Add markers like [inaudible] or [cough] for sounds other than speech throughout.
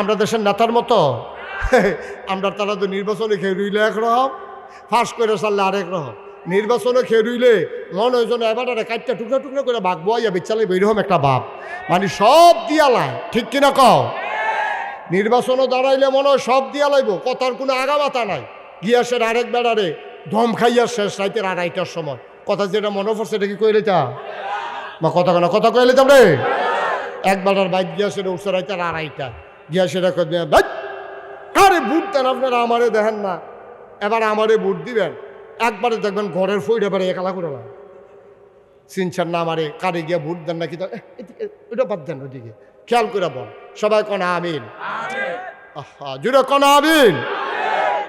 আমরা দেশের নেতার মতো। আমরা তারা তো নির্বাচনে খেয়ে রইলে একরকম ফাঁস করে সারলে আরেক রকম। নির্বাচনে খেয়ে রইলে মনে হয় যেন এবার কাটটা টুকরা টুকরা করে বাঘ বইয়া বেচালে এইরকম একটা ভাব মানে সব দিয়ালায় ঠিক কিনা কও? নির্বাচনও দাঁড়াইলে মনে হয় সব দিয়া লাইব, কথার কোনো আগামাতা নাই। গিয়া গিয়াসের আরেক বেড়ারে ধম খাইয়া শেষ রাইতের আড়াইটার সময়। কথা যেটা মনে পড়ছে এটা কি কইলে তা বা কথা কেন কথা কইলে তো রে? এক বেড়ার বাইক গিয়াসের উঠছে রাইতের আড়াইটা গিয়াসের কারে বুট দেন আপনারা আমারে দেখেন না। এবার আমারে বুট দিবেন। একবারে দেখবেন ঘরের ফইড এবারে একালা করে না সিনচার না আমারে কারে গিয়া বুট দেন নাকি তো এ, ওটা বাদ দেন ওদিকে খেয়াল করে বল। সবাই কনা আমিন। আহা জুড়ে কনা আমিন।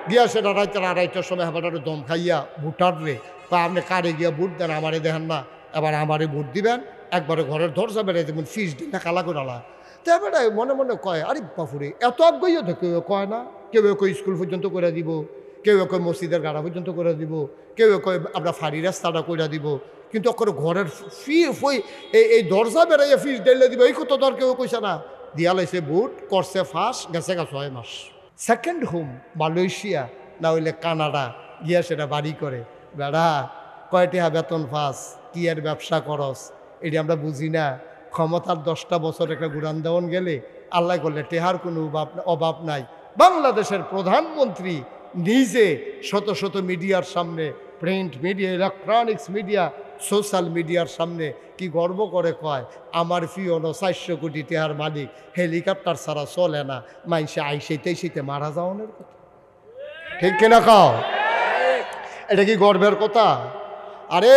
গিয়া সেটা রাইতের আড়াইটার সময় হেবাটারে দম খাইয়া ভুটার রে তা আপনি কারে গিয়া বুট দেন আমারে দেখেন না। এবার আমারে ভোট দিবেন একবারে ঘরের ধরসা বেড়ে দেবেন ফিস দিন না কালা করে আলা তো এবারে মনে মনে কয়, আরে বাপুরে, এত আগ্রহীও তো কেউ কয় না। কেউ কই স্কুল পর্যন্ত করে দিব, কেউ কয় মসজিদের গাড়া পর্যন্ত করে দিব, কেউ কয় আমরা ফাড়ি রাস্তাটা করে দিব। কিন্তু অকর ঘরের ফি, ফই, এই এই দরজা বেড়াইয়া ফিস ডেলে দিব, এই কত দর কেউ কইছে না। দিয়া লাইছে বুট, করছে ফাঁস, গেছে গা ছয় মাস। সেকেন্ড হোম মালয়েশিয়া, না হইলে কানাডা, গিয়া সেটা বাড়ি করে। বেড়া, কয়টিহা বেতন ফাঁস কি আর ব্যবসা করস, এটি আমরা বুঝি না। ক্ষমতার দশটা বছর একটা গুরান দেওয়ান গেলে আল্লাহ করলে টেহার কোনো অভাব নাই। বাংলাদেশের প্রধানমন্ত্রী নিজে শত শত মিডিয়ার সামনে, print media, electronics media, social মিডিয়ার সামনে কি গর্ব করে কয়, আমার ফিওনো চারশো কোটি টেহার মালিক, হেলিকপ্টার ছাড়া চলে না মাইসে আইসেতেই শীতে মারা যাওয়ানের কথা। ঠিক কিনা কাও? এটা কি গর্বের কথা? আরে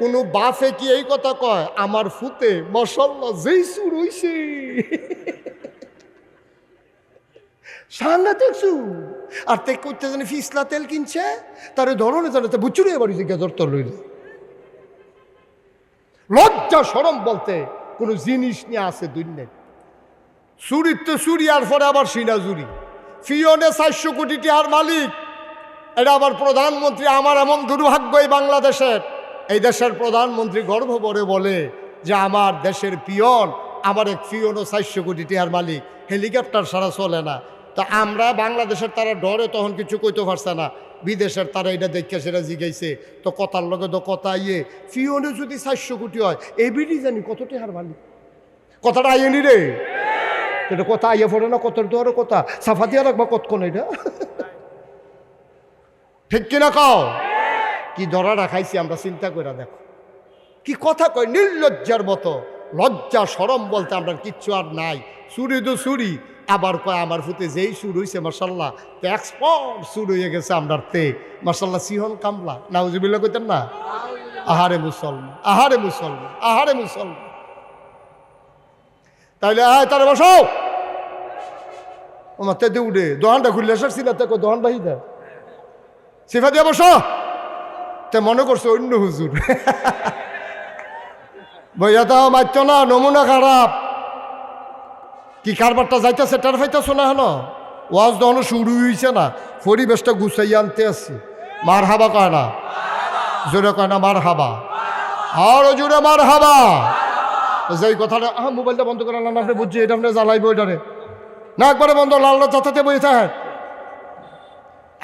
কোনো বাফে কি এই কথা কয়? আমার ফুতে মশল্লা যেই সুর হইছে সাংঘাতিক সুর আর তে করতে জানি ফিসলা তেল কিনছে, তার ধরনে জানে, তা বুচুরে এবার গেদর তর লইল। লজ্জা সরম বলতে কোনো জিনিস নিয়ে আসে দুনিয়ায়। চুরির তো চুরি, আর পরে আবার সিনা চুরি। ফিওনে চারশো কোটি টিহার মালিক। এটা আবার প্রধানমন্ত্রী, আমার এমন দুর্ভাগ্য এই বাংলাদেশের। এই দেশের প্রধানমন্ত্রী গর্ব করে বলে যে, আমার দেশের পিয়ন, আমার এক পিয়ন ও চারশো কোটি টিহার মালিক, হেলিকপ্টার সারা চলে না। তা আমরা বাংলাদেশের তারা ডরে তখন কিছু কইতে পারছে না। বিদেশের তারা এটা দেখে সেটা জিগাইছে। তো কথার লগে তো কথা ইয়ে ফিওনে যদি চারশো কোটি হয় এবিডি জানি কত টিহার মালিক? কথাটা আইনি রে? এটা কথা আইয়া পড়ে না কত দরে কথা। সাফা দিয়া রাখবা কতক্ষণ এটা? ঠিক কিনা কও? কি ধরা রাখাইছি আমরা চিন্তা করে দেখো। কি কথা কয়? নির্লজ্জার মতো। লজ্জা সরম বলতে আমরা কিচ্ছু আর নাই। চুরি তো চুরি। আবার কয়, আমার ফুতে যেই সুর হইছে মার্শাল্লাহ এক্সপোর্ট সুর হয়ে গেছে আমরার তে। মার্শাল্লাহ সিহন কামলা। নাউজিবিল্লা কইতেন না? আহারে মুসলমান আহারে মুসলমান আহারে মুসলমান তাইলে আয়, তারা বসো। আমার তেতে উঠে দোহানটা খুললে এসেছি না তো দোহান বাহি দেয় সিফা দিয়ে বসো। তে মনে করছে অন্য হুজুর। বইয়া তাও মারছ না, নমুনা খারাপ। কি কারবারটা যাইতেছে, টের ফাইতেছো না হেন? ওয়াজ দহনো শুরু হইছে না, পরিবেশটা গুছাই আনতে আসছি। মার হাবা কয় না? জোরে কয় না মার হাবা আরও জোরে মার হাবা যেই কথাটা হ্যাঁ মোবাইলটা বন্ধ করে না আপনি বুঝছি, এটা আপনি জ্বালাইব ওইটারে না, একবারে বন্ধ, লাল যাতাতে বই থাকে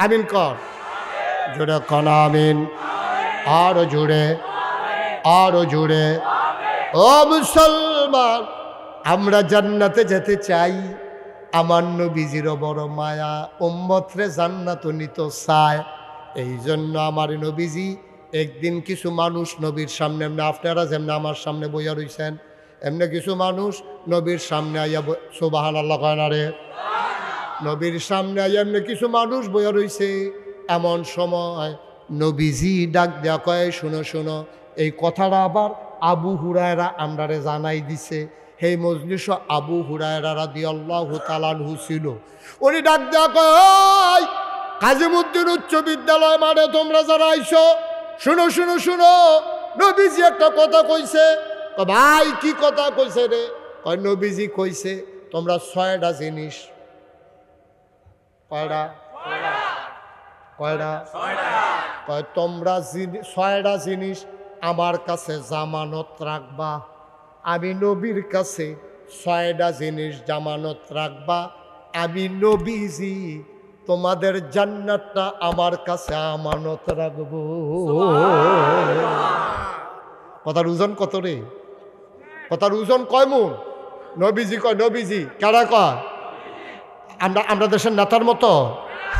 আমিন কর। জোরে কন আমিন। আরও জোরে আরও জোরে ও মুসলমান, আমরা জান্নাতে যেতে চাই। আমার নবীজির বড় মায়া ওম্মত্রে জান্নাত নিত চায়। এই জন্য আমার নবীজি একদিন কিছু মানুষ নবীর সামনে, এমনি আপনারা যেমনি আমার সামনে বইয়া রইছেন, এমনি কিছু মানুষ নবীর সামনে আইয়া সোবাহান আল্লাহ কয় না রে? নবীর সামনে আইয়া এমনি কিছু মানুষ বইয়া রইছে। এমন সময় নবীজি ডাক দেয়া কয়, শুনো শুনো, এই কথাটা আবার আবু হুরায়রা আমরারে জানাই দিছে। হে মজলিস, আবু হুরায়রা রাদি আল্লাহ তালানহু ছিল। উনি ডাক দেয়া কয় কাজিমুদ্দিন উচ্চ বিদ্যালয় মানে তোমরা যারা আইছো, শুনো শুনো শুনো, নবীজি একটা কথা কইছে। ভাই, কি কথা কইছে রে? কয়, নবীজি কইছে, তোমরা ছয়টা জিনিস। কয়টা? কয়টা? কয় তোমরা ছয়টা জিনিস আমার কাছে জামানত রাখবা। আমি নবীর কাছে ছয়টা জিনিস জামানত রাখবা। আমি নবীজি তোমাদের জান্নাতটা আমার কাছে আমানত রাখব। কথার ওজন কত রে? কথার ওজন কয় মন? নবীজি কয় নবীজি কারা কয়? আমরা আমরা দেশের নেতার মতো।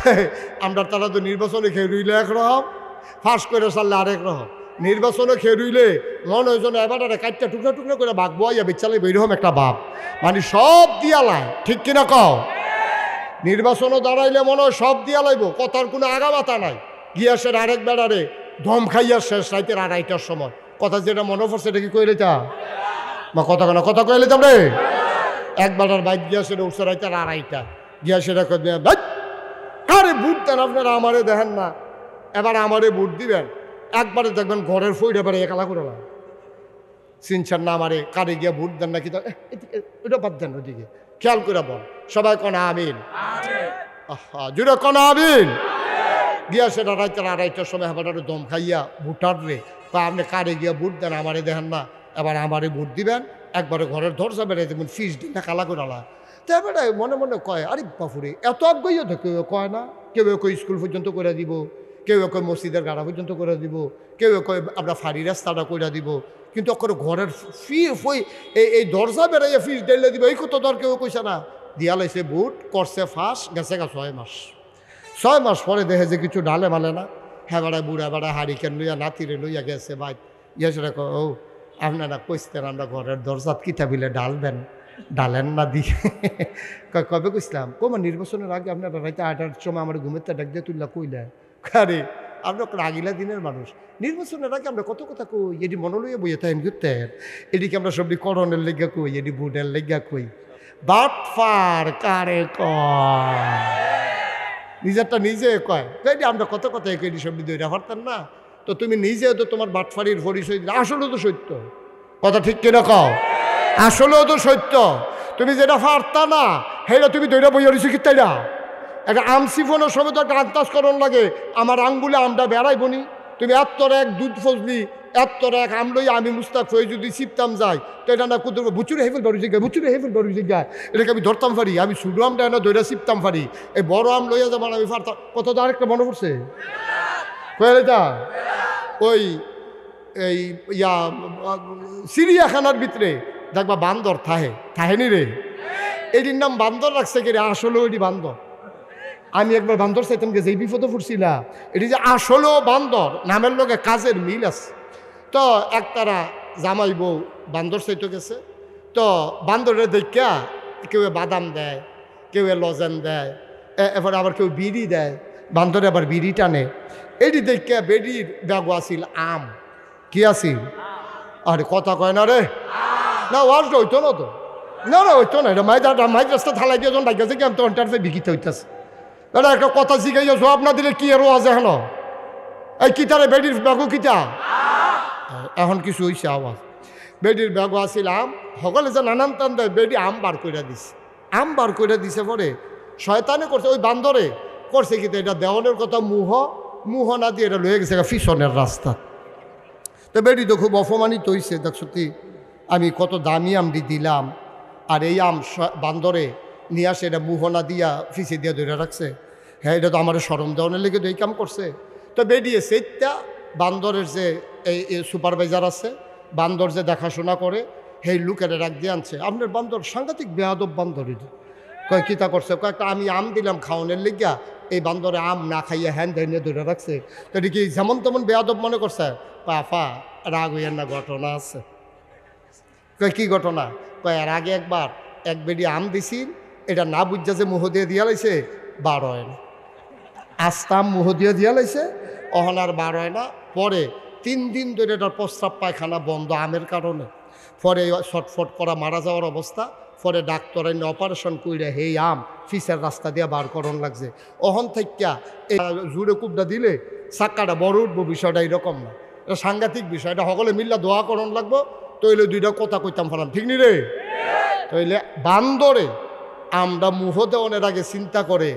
[laughs] আমরা তারা তো নির্বাচনে খেয়ে রইলে একরকম ফাঁস করে সারলে আরেক রকম। নির্বাচনে খেয়ে রইলে মনে হয় যেন এবার কাটটা টুকরা টুকরা করে বাঘ বইয়া বেচালে বেরোম একটা বাপ। মানে সব দিয়ালায় ঠিক কিনা কও? নির্বাচনও দাঁড়াইলে মনে হয় সব দিয়া লাইব, কথার কোনো আগামাতা নাই। গিয়াসের আরেক বেড়ারে ধম খাইয়া শেষ রাইতের আড়াইটার সময়। কথা যেটা মনে পড়ছে এটা কি কইলে বা কথা কেন কথা কইলে তাম রে? এক বেড়ার বাইক গিয়াসের উঠছে রাইতের আড়াইটা গিয়াসের আরে বুট দেন আপনারা আমারে দেখেন না। এবার আমারে বুট দিবেন। একবারে দেখবেন ঘরের ফইটা এবারে একালা করে না সিনচার না আমারে? কারে গিয়া ভোট দেন এহ, এদিকে, ওটা বাদ দেন ওদিকে খেয়াল করে বল। সবাই কনা আমিন? আহা জুড়ে কনা আমিন? গিয়া সেটা রাইতের আড়াইটার সময় আবার দম খাইয়া ভোটার রে। বা আপনি কারে গিয়া ভোট দেন আমারে দেখেন না। এবার আমারে ভোট দিবেন। একবারে ঘরের ধরসা বেড়ে দেবেন ফিস দিন না কালা করে তো এবারে মনে মনে কয় আরে বাপুরে এত আগ্রহী তো কেউ কয় না। কেউ কেউ স্কুল পর্যন্ত করে দিব কেউ কেউ মসজিদের গাড়া পর্যন্ত করে দিব কেউ কেউ আমরা ফাড়ি রাস্তাটা করে দিব। কিন্তু অকর ঘরের ফি ফই এই এই দরজা বেড়াইয়া ফিস ডেলে দিব এই কত দর কেউ কইছে না। দিয়া লাইছে বুট করছে ফাঁস গেছে গা ছয় মাস। ছয় মাস পরে দেখে যে কিছু ডালে মালে না। হ্যাঁ বেড়ায় বুড়া বেড়া হারিকেন লইয়া নাতিরে লইয়া গেছে ভাই। ইয়ে সেটা কয়, ও আপনারা কইতেন আমরা ঘরের দরজাত কিতা বিলে ডালবেন ডালেন না দিয়ে কবে কইসলাম কমা নির্বাচনের আগে আপনার রাইতে আটার সময় আমার ঘুমের ডাক দিয়ে তুললা কইলা। আরে, আমরা রাগিলা দিনের মানুষ। নির্বাচনের আগে আমরা কত কথা কই এটি মনে লইয়া বইয়া তাই ঘুরতেন এদিকে আমরা সবটি করণের লেগা কই এটি বুটের লেগা কই। বাটফার কারে কয়? নিজেরটা নিজে কয়। তো এটি আমরা কত কথা এটি সবটি দইরা পারতেন না। তো তুমি নিজে তো তোমার বাটফারির পরিচয় দিলে আসলেও তো সত্য। কথা ঠিক কিনা কও? আসলেও তো সত্য। তুমি যেটা পারতা না সেটা তুমি দইরা বইয়া রয়েছো কি তাই না একটা আম সিফনের সময় তো একটা আন্তাজকরণ লাগে, আমার আঙ্গুলে আমটা বেড়াই বনি তুমি এত্তর এক দুধ ফজলি, এত্তর এক আম লই আমি মুস্তাক হয়ে যদি চিপতাম যাই, তো এটা না কুদুর বুচুরে হেফেল বাড়ি জায়গায় বুচুরে হেফেল বাড়ি জায়গায় এটাকে আমি ধরতাম পারি আমি শুধু আমটা এনে দইরা চিপতাম পারি এই বড় আম লইয়া যাবার আমি পারতাম কত তো আরেকটা মনে পড়ছে? কয়ে যা ওই, এই ইয়া চিড়িয়াখানার ভিতরে দেখবা বান্দর থাহে। থাহেনি রে। এটির নাম বান্দর রাখছে কি রে? আসলেও এটি বান্দর। আমি একবার বান্দর চাইতাম এই বিপদে ফুটছিলা এটি যে আসলেও বান্দর, নামের লোকে কাজের মিল আছে। তো একতারা জামাই বউ বান্দর চাইতে গেছে। তো বান্দরের দেখা কেউ বাদাম দেয়, কেউ লজেন দেয় এবার আবার কেউ বিড়ি দেয়। বান্দরে আবার বিড়ি টানে। এটি দেখা বেডির ব্যাগ আসিল আম। কি আসিল আরে কথা কয় না রে। না, ওয়াজ হইতো না তো। না না হইতো না এটা মাইজা মাইজ রাস্তা থালাই দিয়ে যখন ডাকিয়েছে কি আমি তো অন্টারফে বিকিতে হইতেছে দাদা একটা কথা শিখাই না দিলে কি এরও আছে হেন এই কিতারে, বেডির ব্যাগও কিতা? এখন কিছু হইছে আওয়াজ। বেডির ব্যাগও আসিলাম সকলে যে নানান টান বেডি আম বার করে দিছে। আম বার করে দিছে পরে, শয়তানে করছে, ওই বান্দরে করছে কি এটা দেওয়ানের কথা, মুহ মুহ না দিয়ে এটা লয়ে গেছে ফিসনের রাস্তা। তো বেডি তো খুব অপমানিত হয়েছে দেখ সত্যি। আমি কত দামি আমটি দিলাম। আর এই আম বান্দরে নিয়ে আসে, এটা মুহনা দিয়া ফিসে দিয়া ধরে রাখছে। হ্যাঁ এটা তো আমার সরম দেওয়ানের লেগে তো এই কাম করছে। তো বেডিয়ে সেইটা বান্দরের যে এই সুপারভাইজার আছে, বান্দর যে দেখাশোনা করে সেই লোকের রাখ দিয়ে আনছে। আপনার বান্দর সাংঘাতিক বেয়াদব বান্দর এটি। কয় কিতা করছে? কয়েকটা আমি আম দিলাম খাওয়ানোর লিগা এই বান্দরে আম না খাইয়া হ্যান ধরে ধরে রাখছে। তো এটি কি যেমন তেমন বেয়াদব মনে করছে? পাফা, রাগ হইয়ার না ঘটনা আছে। কয়, কী ঘটনা? কয়, এর আগে একবার এক বেডি আম দিছি এটা না বুঝা যে মুহ দিয়ে দিয়া লাইছে, বার হয় না। আস্তাম মুহ দিয়ে দিয়া লাইছে, অহন আর বার হয় না। পরে তিন দিন ধরে এটার প্রস্রাব পায়খানা বন্ধ আমের কারণে। পরে ছটফট করা মারা যাওয়ার অবস্থা। পরে ডাক্তার এনে অপারেশন কইরা, হেই আম, ফিসের রাস্তা দিয়ে বার করন লাগছে। অহন থেকে এই জুড়ে কুবটা দিলে চাক্কাটা বড় উঠবো বিষয়টা এরকম না। এটা সাংঘাতিক বিষয়, এটা সকলে মিল্লা দোয়া করণ লাগবো। তইলে দুইটা কথা কইতাম ফালাম, ঠিক নি রে? তইলে বান্দরে আমরা মুহ দেওয়ানের আগে চিন্তা করে,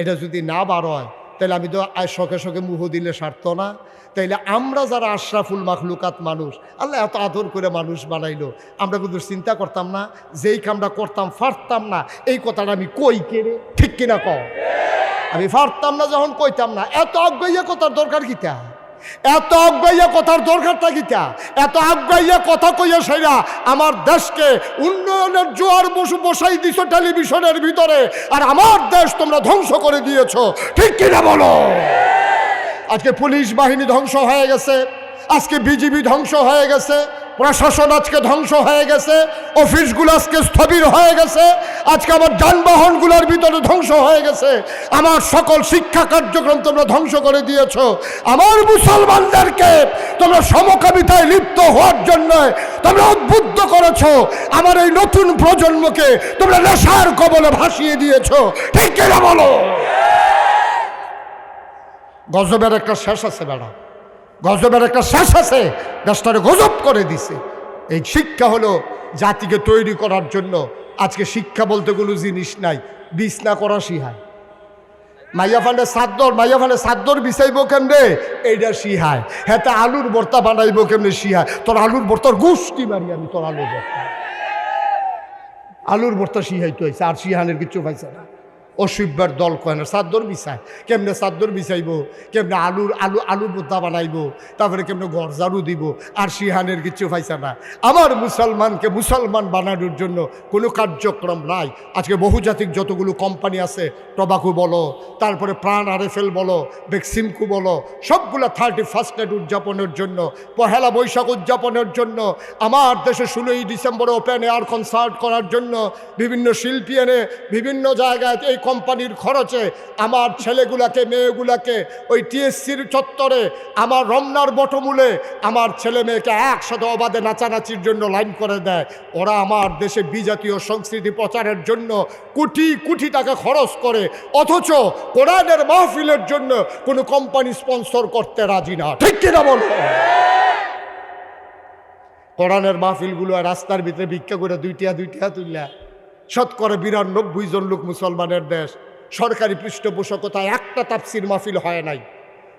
এটা যদি না বার হয় তাইলে আমি তো শখে শখে মুহ দিলে সারত না। তাইলে আমরা যারা আশরাফুল মাখলুকাত মানুষ, আল্লাহ এত আদর করে মানুষ বানাইলো, আমরা কিন্তু চিন্তা করতাম না, যেই কামটা করতাম ফারতাম না, এই কথাটা আমি কই কেড়ে ঠিক কিনা কও? আমি ফারতাম না যখন কইতাম না, এত অজ্ঞাইয়া কথার দরকার কিতা? এত আগ্রাইয়া কথার দরকার থাকিতা এত আগ্রাইয়া কথা কইয়া সেরা আমার দেশকে উন্নয়নের জোয়ার বসু বসাই দিছ টেলিভিশনের ভিতরে, আর আমার দেশ তোমরা ধ্বংস করে দিয়েছ। ঠিক কিনা বলো? আজকে পুলিশ বাহিনী ধ্বংস হয়ে গেছে, আজকে বিজিবি ধ্বংস হয়ে গেছে প্রশাসন আজকে ধ্বংস হয়ে গেছে, অফিসগুলো আজকে স্থবির হয়ে গেছে, আজকে আমার যানবাহনগুলোর ভিতরে ধ্বংস হয়ে গেছে, আমার সকল শিক্ষা কার্যক্রম তোমরা ধ্বংস করে দিয়েছ, আমার মুসলমানদেরকে তোমরা সমকামিতায় লিপ্ত হওয়ার জন্য তোমরা উদ্বুদ্ধ করেছ, আমার এই নতুন প্রজন্মকে তোমরা নেশার কবলে ভাসিয়ে দিয়েছ, ঠিক কিনা বলো? গজবের একটা শেষ আছে বেড়া গজবের একটা শেষ আছে, দেশটারে গজব করে দিছে। এই শিক্ষা হলো জাতিকে তৈরি করার জন্য। আজকে শিক্ষা বলতে কোনো জিনিস নাই বিছনা করা শিহায়। মাইয়া ফান্ডে সাদ্দর, মাইয়া ফান্ডে সাদ্দর বিছাইব কেমনে? এইটা শিহায়। হ্যাঁ তা আলুর বর্তা বানাইব কেমনে শিহায়? তোর আলুর ভর্তার গোষ্ঠী মারি আমি, তোর আলুর বর্তা আলুর বর্তা শিহাইতে হয়েছে আর শিহানের কিছু পাইছে না। অসুব্যার দল কয় না? সাদ্দর বিছায়। কেমনে সাদ্দর বিছাইব? কেমনে আলুর আলু আলু বোদ্দা বানাইব? তারপরে কেমনে গরজারু দিব? আর সিহানের কিছু পাইছে না। আমার মুসলমানকে মুসলমান বানানোর জন্য কোনো কার্যক্রম নাই। আজকে বহুজাতিক যতগুলো কোম্পানি আছে, টবাকু বলো, তারপরে প্রাণ আরএফএল বলো বেক্সিমকু বলো, সবগুলো থার্টি ফার্স্ট নাইট উদযাপনের জন্য, পহেলা বৈশাখ উদযাপনের জন্য, আমার দেশে ষোলোই ডিসেম্বরে ওপেন এয়ার কনসার্ট করার জন্য, বিভিন্ন শিল্পী এনে বিভিন্ন জায়গায় এই কোম্পানির খরচে আমার ছেলেগুলাকে, মেয়েগুলাকে ওই টিএসসির চত্বরে, আমার রমনার বটমূলে আমার ছেলে মেয়েকে একসাথে অবাধে নাচানাচির জন্য লাইন করে দেয়। ওরা আমার দেশে বিজাতীয় সংস্কৃতি প্রচারের জন্য কোটি কোটি টাকা খরচ করে। অথচ কোরআনের মাহফিলের জন্য কোনো কোম্পানি স্পন্সর করতে রাজি না। ঠিক কিনা বলো? কোরআনের মাহফিলগুলো রাস্তার ভিতরে ভিক্ষা করে দুইটিয়া দুইটিয়া তুললা। শতকরা বিরানব্বই জন লোক মুসলমানের দেশ। সরকারি পৃষ্ঠপোষকতায় একটা তাপসির মাফিল হয় নাই।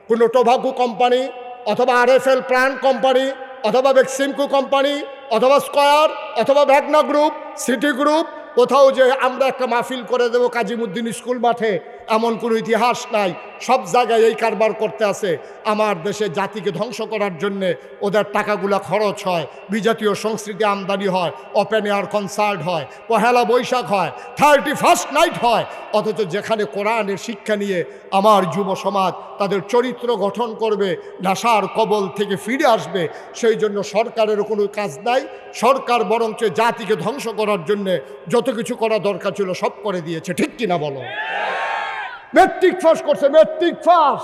কোনো টোভাকু কোম্পানি অথবা আর এস এল প্রাণ কোম্পানি অথবা বেক্সিমকো কোম্পানি অথবা স্কয়ার অথবা ভ্যাগনা গ্রুপ, সিটি গ্রুপ, কোথাও যে আমরা একটা মাহফিল করে দেবো কাজিমুদ্দিন স্কুল মাঠে এমন কোনো ইতিহাস নাই। সব জায়গায় এই কারবার করতে আছে। আমার দেশে জাতিকে ধ্বংস করার জন্যে ওদের টাকাগুলো খরচ হয়, বিজাতীয় সংস্কৃতি আমদানি হয় ওপেন এয়ার কনসার্ট হয়, পহেলা বৈশাখ হয় থার্টি ফার্স্ট নাইট হয়। অথচ যেখানে কোরআনের শিক্ষা নিয়ে আমার যুব সমাজ তাদের চরিত্র গঠন করবে, নাসার কবল থেকে ফিরে আসবে, সেই জন্য সরকারেরও কোনো কাজ নাই। সরকার বরঞ্চ জাতিকে ধ্বংস করার জন্যে যত কিছু করা দরকার ছিল সব করে দিয়েছে। ঠিক কিনা বলো? মেট্রিক পাস করছে মেট্রিক পাস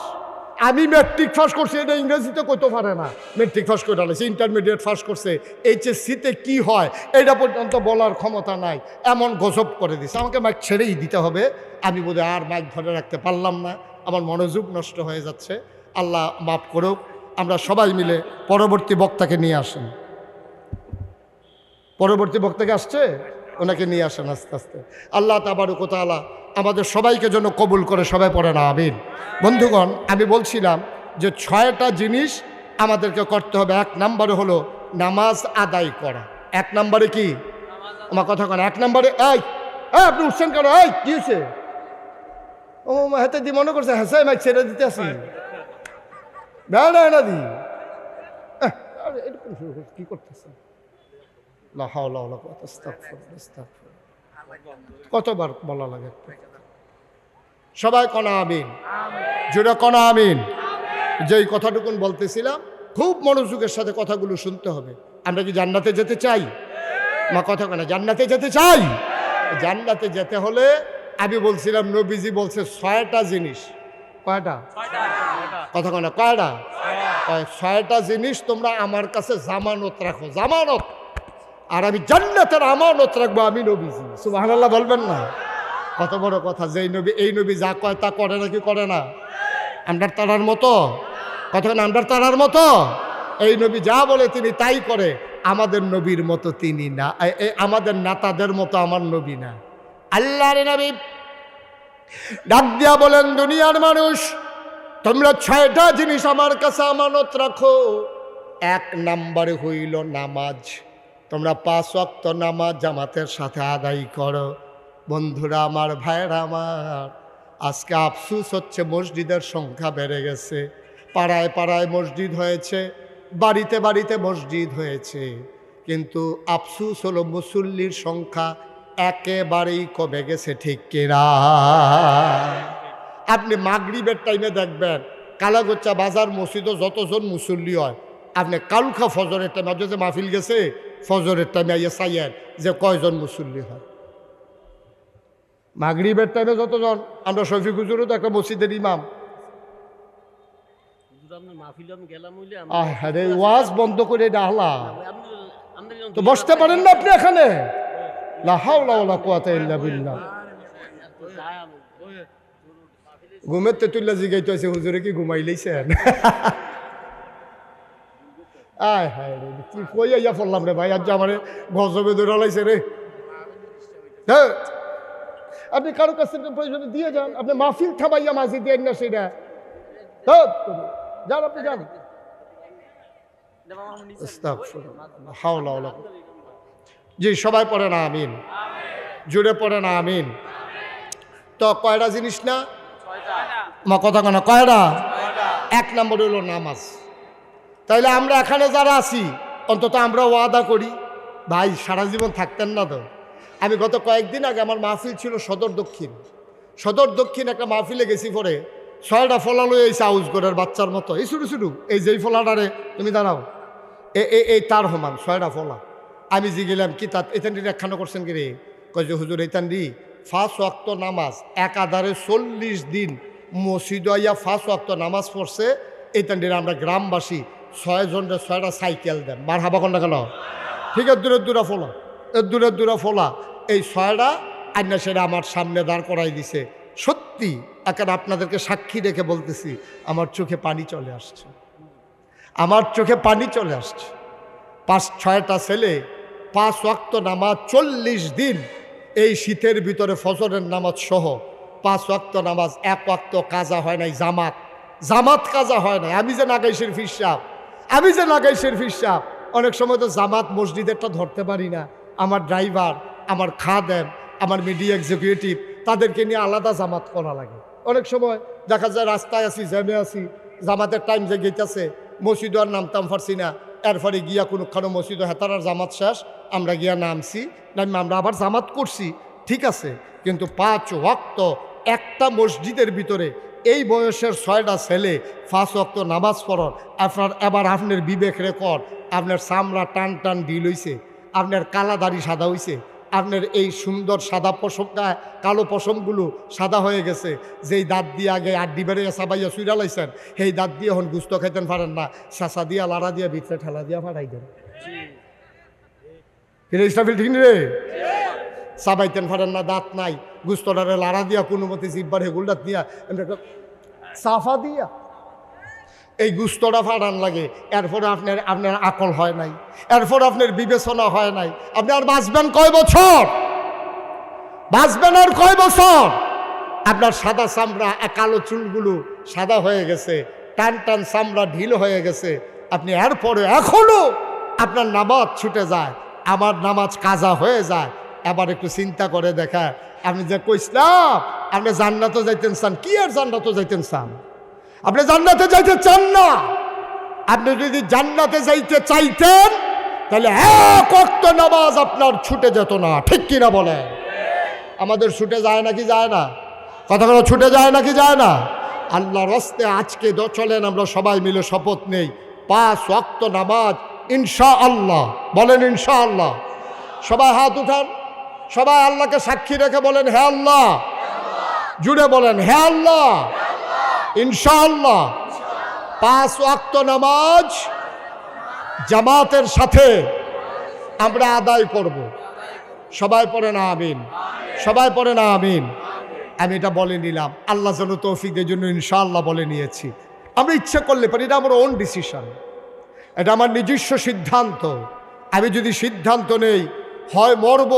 আমি মেট্রিক পাস করছি, এটা ইংরেজিতে কইতে পারে না। মেট্রিক পাস করে আলেছে ইন্টারমিডিয়েট পাস করছে। এইচএসসিতে কি হয়, এটা পর্যন্ত বলার ক্ষমতা নাই। এমন গজব করে দিছে। আমাকে মাইক ছেড়েই দিতে হবে। আমি বোধহয় আর মাইক ধরে রাখতে পারলাম না। আমার মনোযোগ নষ্ট হয়ে যাচ্ছে। আল্লাহ মাফ করুক। আমরা সবাই মিলে পরবর্তী বক্তাকে নিয়ে আসেন পরবর্তী বক্তাকে আসছে? ওনাকে নিয়ে আসেন আস্তে আস্তে। আল্লাহ তাবারুকতালা আমাদের সবাইকে জন্য কবুল করে সবাই পড়ে না আমিন। বন্ধুগণ আমি বলছিলাম যে ছয়টা জিনিস আমাদেরকে করতে হবে। এক নম্বরে হলো নামাজ আদায় করা। এক নম্বরে কি? আমার কথা কেন। এক নম্বরে এই এই, আপনি উঠছেন কেন? এই কি হয়েছে? ও হাতে দি মনে করছে হ্যাঁ মাইক ছেড়ে দিতে আসি না দি। এহ, এরকম কি করতেছে কতবার বলা লাগে সবাই কনা আমিন? জোরে কনা আমিন? যেই কথাটুকুন বলতেছিলাম খুব মনোযোগের সাথে কথাগুলো শুনতে হবে। আমরা কি জান্নাতে যেতে চাই? মা কথা কেনা জান্নাতে যেতে চাই? জান্নাতে যেতে হলে আমি বলছিলাম নবীজি বলছে ছয়টা জিনিস। কয়টা? কথা কেনা কয়টা? কয়, ছয়টা জিনিস তোমরা আমার কাছে জামানত রাখো। জামানত! আর আমি জান্নাতের আমানত রাখব, আমি নবীজি। সুবহানাল্লাহ বলবেন না? কত বড় কথা, যেই নবী, এই নবী যা কয় তা করে নাকি করে না? আন্ডার তারার মতো? কতক্ষণ আন্ডার তারার মতো? এই নবী যা বলে তিনি তাই করে। আমাদের নবীর মতো তিনি না আমাদের নেতাদের মতো আমার নবী না। আল্লাহ আল্লাহর নবী ডাক দিয়া বলেন, দুনিয়ার মানুষ, তোমরা ছয়টা জিনিস আমার কাছে আমানত রাখো। এক নাম্বারে হইল নামাজ। তোমরা পাঁচ অক্ত নামাজ জামাতের সাথে আদায় করো। বন্ধুরা আমার, ভাইয়েরা আমার, আজকে আফসুস হচ্ছে মসজিদের সংখ্যা বেড়ে গেছে। পাড়ায় পাড়ায় মসজিদ হয়েছে, বাড়িতে বাড়িতে মসজিদ হয়েছে। কিন্তু আফসুস হলো মুসল্লির সংখ্যা একেবারেই কমে গেছে, ঠিক কিনা? আপনি মাগরিবের টাইমে দেখবেন, কালাগোচ্চা বাজার মসজিদও যতজন মুসল্লি হয়, আপনি কালুখা ফজরের টাইমে যে মাহফিল গেছে ফজরের টাইমে আইয়া চাইয়েন যে কয়জন মুসল্লি হয়। মাগরিবের টাইমে যতজন আমরা শফিক হুজুরও তো একটা মসজিদের ইমাম। ওয়াজ বন্ধ করে এটা হলা আপনি- আপনি যখন তো বসতে পারেন না আপনি এখানে? ঘুমের তেতুল্লা জিগাইতে আছে হুজুরে কি ঘুমাইলেইছেন আয় হায় রে কি কই আইয়া পড়লাম রে ভাই? আজ আমার গজবে ধরে লাইছে রে। হ্যাঁ। আপনি কারও কাছে প্রয়োজনে দিয়ে যান আপনি মাহফিল থামাইয়া মাঝে দিয়ে না সেটা। হ্যাঁ, যান আপনি যান। জি সবাই পড়ে না আমিন। জুড়ে পড়ে না আমিন। তো কয়টা জিনিস না? মা কথা কেন কয়টা? এক নম্বর হলো নামাজ। তাইলে আমরা এখানে যারা আছি, অন্তত আমরা ওয়াদা করি, ভাই, সারা জীবন থাকতেন না তো। আমি গত কয়েকদিন আগে আমার মাহফিল ছিল সদর দক্ষিণ। সদর দক্ষিণ একটা মাহফিলে গেছি পরে ছয়টা ফলা লই এই আউজ করার বাচ্চার মতো। এই শুরু শুরু, এই যেই ফলাটারে, তুমি দাঁড়াও। এ এই তার সমান, ছয়টা ফলা। আমি যে গেলাম কি তাত এতানটি একখানো করছেন কি রে? কয় যে, হুজুর এতানটি ফার্স্ট ওয়াক্ত নামাজ একাধারে চল্লিশ দিন মসজিদ আইয়া ফার্স্ট ওয়াক্ত নামাজ পড়ছে এতানটির আমরা গ্রামবাসী ছয়জনের ছয়টা সাইকেল দেন। মার হাবা কন্যা কেন? ঠিক দূরের দূরা ফোলা। এর দূরের দূরা ফোলা। এই ছয়টা আইনা সেটা আমার সামনে দাঁড় করাই দিছে। সত্যি এখন আপনাদেরকে সাক্ষী রেখে বলতেছি, আমার চোখে পানি চলে আসছে। আমার চোখে পানি চলে আসছে। পাঁচ, ছয়টা ছেলে, পাঁচ ওয়াক্ত নামাজ, চল্লিশ দিন এই শীতের ভিতরে ফজরের নামাজ সহ পাঁচ ওয়াক্ত নামাজ, এক ওয়াক্ত কাজা হয় নাই, জামাত। জামাত কাজা হয় নাই। আমি যে নাগাইশের ফিসাব আমি যে নাগাইশের ফিসাব অনেক সময় তো জামাত মসজিদেরটা ধরতে পারি না। আমার ড্রাইভার, আমার খাদেম, আমার মিডিয়া এক্সিকিউটিভ, তাদেরকে নিয়ে আলাদা জামাত করা লাগে। অনেক সময় দেখা যায় রাস্তায় আছি, জ্যামে আছি, জামাতের টাইম যে গেইতেছে, মসজিদ আর নামতাম পারছি না। এরপরে গিয়া কোনোখানো মসজিদ হেতারার জামাত শেষ, আমরা গিয়া নামছি, নামে আমরা আবার জামাত করছি, ঠিক আছে। কিন্তু পাঁচ ওয়াক্ত একটা মসজিদের ভিতরে এই বয়সের ছয়টা ছেলে পাঁচ ওয়াক্ত নামাজ পড়ন আপনার এবার আপনার বিবেক রেকর্ড আপনার চামড়া টান টান ডিল হইছে আপনার কালা দাড়ি সাদা হইছে আপনার এই সুন্দর সাদা পশম কালো পশমগুলো সাদা হয়ে গেছে যেই দাঁত দিয়ে আগে আড্ডি বেড়ে সাবাইয়া সুইরা লাইছেন সেই দাঁত দিয়ে এখন গুস্ত খাইতেন পারেন না চাষা দিয়া লাড়া দিয়া ভিতরে ঠেলা দিয়া ফাটাই দেন। ঠিক নি রে? সাবাইতেন পারেন না, দাঁত নাই। গুস্তটারে লাড়া দিয়া কোনো মতে জিব্বার হেগুলটা দিয়া সাফা দিয়া। এই গুস্তটা ফাটান লাগে, এরপরে আপনার আপনার আকল হয় নাই। এরপর আপনার বিবেচনা হয় নাই। আপনি আর বাঁচবেন কয় বছর? বাঁচবেন আর কয় বছর? আপনার সাদা চামড়া কালো চুলগুলো সাদা হয়ে গেছে, টান টান চামড়া ঢিল হয়ে গেছে। আপনি এরপরে এখনও আপনার নামাজ ছুটে যায়, আমার নামাজ কাজা হয়ে যায় এবার একটু চিন্তা করে দেখা। আপনি যে কইসলাম, আপনি জান্নাতও যাইতেন চান, কি আর জান্নাতও যাইতেন চান? আপনি জান্নাতে যাইতে চান না। আপনি যদি জান্নাতে যাইতে চাইতেন, তাহলে এক অক্ত নামাজ আপনার ছুটে যেত না। ঠিক কিনা বলে আমাদের ছুটে যায় নাকি যায় না? কথা কথা ছুটে যায় নাকি যায় না? আল্লাহর রস্তে আজকে চলেন, আমরা সবাই মিলে শপথ নেই। পাঁচ অক্ত নামাজ ইনশা আল্লাহ বলেন ইনশা আল্লাহ সবাই হাত উঠান। সবাই আল্লাহকে সাক্ষী রেখে বলেন, হে আল্লাহ। জুড়ে বলেন, হে আল্লাহ। ইনশাআল্লাহ পাঁচ ওয়াক্ত নামাজ জামাতের সাথে আমরা আদায় করব। সবাই পড়ে না, আমিন। সবাই পড়ে না, আমিন। আমি এটা বলে নিলাম। আল্লাহ যেন তৌফিকের জন্য ইনশাআল্লাহ বলে নিয়েছি। আমরা ইচ্ছে করলে পারি এটা আমার ওন ডিসিশন এটা আমার নিজস্ব সিদ্ধান্ত। আমি যদি সিদ্ধান্ত নেই, হয় মরব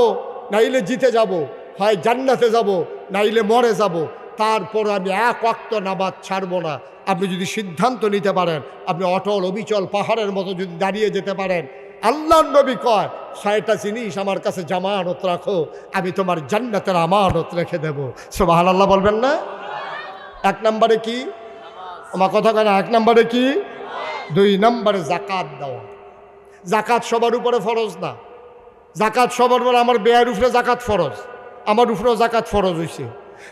নাইলে জিতে যাব, হয় জান্নাতে যাব, নাইলে মরে যাব। তারপর আমি এক অক্ত নামাজ ছাড়বো না। আপনি যদি সিদ্ধান্ত নিতে পারেন, আপনি অটল অবিচল পাহাড়ের মতো যদি দাঁড়িয়ে যেতে পারেন। আল্লাহ নবী কয়, ছয়টা জিনিস আমার কাছে জামানত রাখো, আমি তোমার জান্নাতের আমানত রেখে দেবো। সোবাহ আল্লাহ বলবেন না? এক নম্বরে কি? আমার কথা কেন এক নম্বরে কি? দুই নম্বরে জাকাত দেওয়া। জাকাত সবার উপরে ফরজ না। জাকাত সবার উপরে, আমার বেয়ার উপরে জাকাত ফরজ। আমার উপরেও জাকাত ফরজ হয়েছে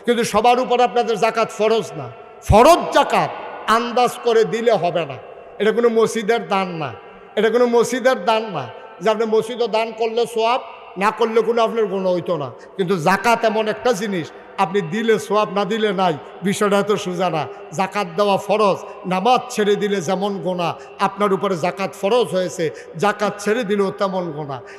কিন্তু সবার উপরে আপনাদের জাকাত ফরজ না। ফরজ জাকাত আন্দাজ করে দিলে হবে না। এটা কোনো মসজিদের দান না। এটা কোনো মসজিদের দান না। যে আপনি মসজিদও দান করলে সোয়াব, না করলে কোনো আপনার গুণ হইতো না। কিন্তু জাকাত এমন একটা জিনিস, আপনি দিলে সোয়াব, না দিলে নাই, বিষয়টা এত সোজা না। জাকাত দেওয়া ফরজ, নামাজ ছেড়ে দিলে যেমন গোনা, আপনার উপরে জাকাত ফরজ হয়েছে, জাকাত ছেড়ে দিলেও তেমন গোনা।